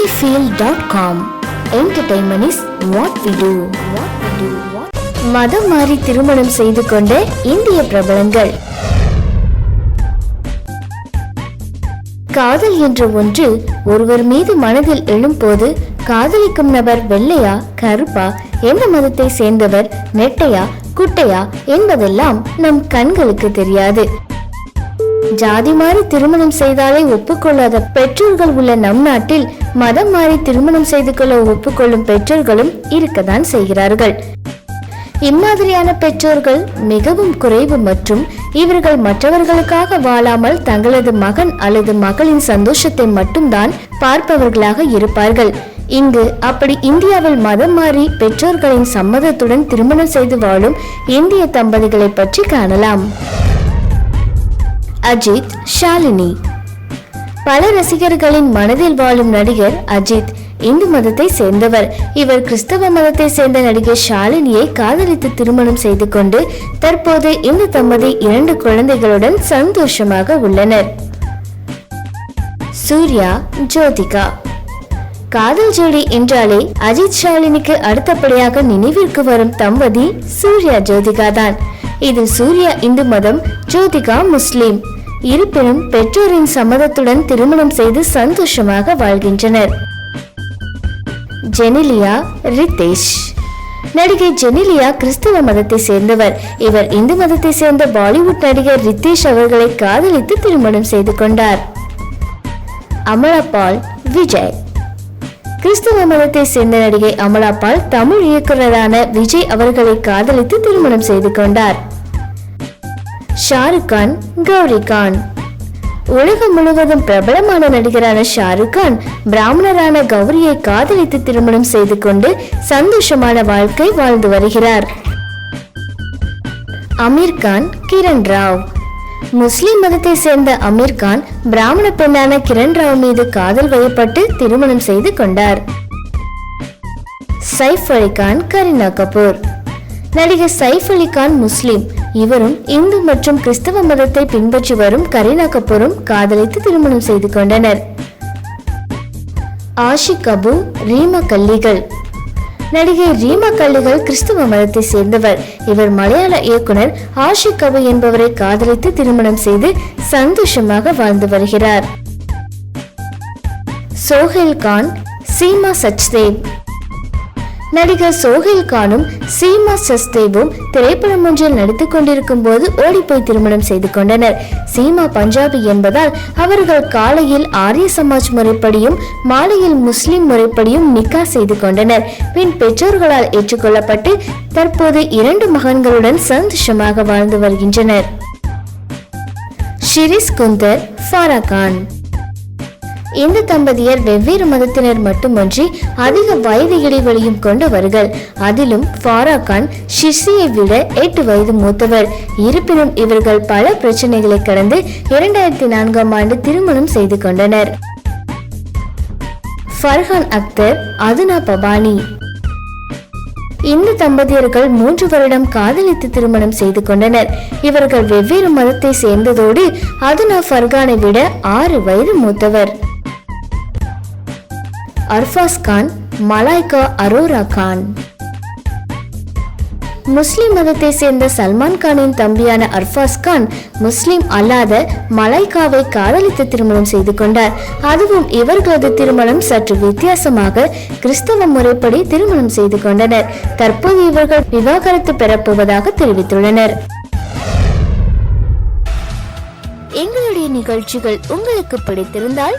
cinefield.com entertainment is what we do what we do. மதம் மாறி திருமணம் செய்து கொண்ட இந்திய பிரபலங்கள். காதல் என்ற ஒன்று ஒருவர் மீது மனதில் எழும்போது காதலிக்கும் நபர் வெள்ளையா கருப்பா எந்த மதத்தை சேர்ந்தவர் நெட்டையா குட்டையா என்பதெல்லாம் நம் கண்களுக்கு தெரியாது. ஜாதி மாறி திருமணம் செய்தாலே ஒப்புக்கொள்ளாத பெற்றோர்கள் உள்ள நம் நாட்டில் மதம் மாறி திருமணம் செய்து கொள்ள ஒப்புக்கொள்ளும் பெற்றோர்களும் இருக்கத்தான் செய்கிறார்கள். இம்மாதிரியான பெற்றோர்கள் மிகவும் குறைவு மற்றும் இவர்கள் மற்றவர்களுக்காக வாழாமல் தங்களது மகன் அல்லது மகளின் சந்தோஷத்தை மட்டும்தான் பார்ப்பவர்களாக இருப்பார்கள். இங்கு அப்படி இந்தியாவில் மதம் மாறி பெற்றோர்களின் சம்மதத்துடன் திருமணம் செய்து வாழும் இந்திய தம்பதிகளை பற்றி காணலாம். அஜித் ஷாலினி. பல ரசிகர்களின் மனதில் வாழும் நடிகர் அஜித் இந்து மதத்தை சேர்ந்தவர். இவர் கிறிஸ்தவ மதத்தை சேர்ந்த நடிகர் ஷாலினியை காதலித்து திருமணம் செய்து கொண்டு தற்போது இந்த தம்பதி இரண்டு குழந்தைகளுடன் சந்தோஷமாக உள்ளனர். சூர்யா ஜோதிகா. காதல் ஜோடி என்றாலே அஜித் ஷாலினிக்கு அடுத்தபடியாக நினைவிற்கு வரும் தம்பதி சூர்யா ஜோதிகா தான் இதில் சூர்யா இந்து மதம் ஜோதிகா முஸ்லீம். இருப்பினும் பெற்றோரின் சம்மதத்துடன் திருமணம் செய்து சந்தோஷமாக வாழ்கின்றனர். ஜெனிலியா ரித்தேஷ். நடிகை ஜெனிலியா கிறிஸ்தவ மதத்தை சேர்ந்தவர். இவர் இந்து மதத்தை சேர்ந்த பாலிவுட் நடிகர் ரித்தேஷ் அவர்களை காதலித்து திருமணம் செய்து கொண்டார். அமலா விஜய். கிறிஸ்தவ மதத்தை சேர்ந்த நடிகை அமலா பால் தமிழ் இயக்குநரான விஜய் அவர்களை காதலித்து திருமணம் செய்து கொண்டார். ஷாருக் கான் கௌரி கான். உலகம் முழுவதும் பிரபலமான நடிகரான ஷாருக் கான் பிராமணரான கௌரியை காதலித்து திருமணம் செய்து கொண்டு சந்தோஷமான வாழ்க்கை வாழ்ந்து வருகிறார். அமீர் கான் கிரண் ராவ். முஸ்லிம் மதத்தை சேர்ந்த அமீர் கான் பிராமண பெண்ணான கிரண் ராவ் மீது காதல் வயப்பட்டு திருமணம் செய்து கொண்டார். சைஃப் அலி கான் கரீனா கபூர். நடிகர் சைஃப் அலி கான் முஸ்லிம். இவரும் இந்து மற்றும் கிறிஸ்தவ மதத்தை பின்பற்றி வரும் கரீனா கபூரும் காதலித்து திருமணம் செய்து கொண்டனர். ஆஷிக் கபூர் ரீமா கல்லிகள் நடிகை ரீமா கல்லிகள் கிறிஸ்தவ மதத்தை சேர்ந்தவர். இவர் மலையாள இயக்குனர் ஆஷிக் கபு என்பவரை காதலித்து திருமணம் செய்து சந்தோஷமாக வாழ்ந்து வருகிறார். சோஹில் கான் சீமா சச்தேவ். நடிகர் சோஹில் கானும் சீமா சஸ்தேவும் திரைப்படம் ஒன்றில் நடித்துக் கொண்டிருக்கும் போது ஓடிப்போய் திருமணம் செய்து கொண்டனர். சீமா பஞ்சாபி என்பதால் அவர்கள் காலையில் ஆரிய சமாஜ் முறைப்படியும் மாலையில் முஸ்லிம் முறைப்படியும் நிக்கா செய்து கொண்டனர். பின் பெற்றோர்களால் ஏற்றுக்கொள்ளப்பட்டு தற்போது இரண்டு மகன்களுடன் சந்தோஷமாக வாழ்ந்து வருகின்றனர். ஷிரிஸ் குந்தர் ஃபாரா கான். இந்த தம்பதியர் வெவ்வேறு மதத்தினர் மட்டுமன்றி அதிக வயது இடைவெளியும் கொண்டவர்கள். அதிலும் ஃபாரா கான் ஷிஷியை விட எட்டு வயது மூத்தவர். இருப்பினும் இவர்கள் பல பிரச்சனைகளை கடந்து இரண்டாயிரத்தி நான்காம் ஆண்டு திருமணம் செய்து கொண்டனர். ஃபர்ஹான் அக்தர் அதுனா பபானி இந்த தம்பதியர்கள் மூன்று வருடம் காதலித்து திருமணம் செய்து கொண்டனர். இவர்கள் வெவ்வேறு மதத்தை சேர்ந்ததோடு அதுனா ஃபர்கானை விட ஆறு வயது மூத்தவர். அர்ஃபாஸ் கான் மலாய்கா அரோரா கான். முஸ்லிம் மதத்தை சேர்ந்த சல்மான் கானின் தம்பியான அர்ஃபாஸ் கான் முஸ்லிம் அல்லாத மலைக்காவை காதலித்து திருமணம் செய்து கொண்டார். அதுவும் இவர்களது திருமணம் சற்று வித்தியாசமாக கிறிஸ்தவ முறைப்படி திருமணம் செய்து கொண்டனர். தற்போது இவர்கள் விவாகரத்து பெறப்போவதாக தெரிவித்துள்ளனர். எங்களுடைய நிகழ்ச்சிகள் உங்களுக்கு பிடித்திருந்தால்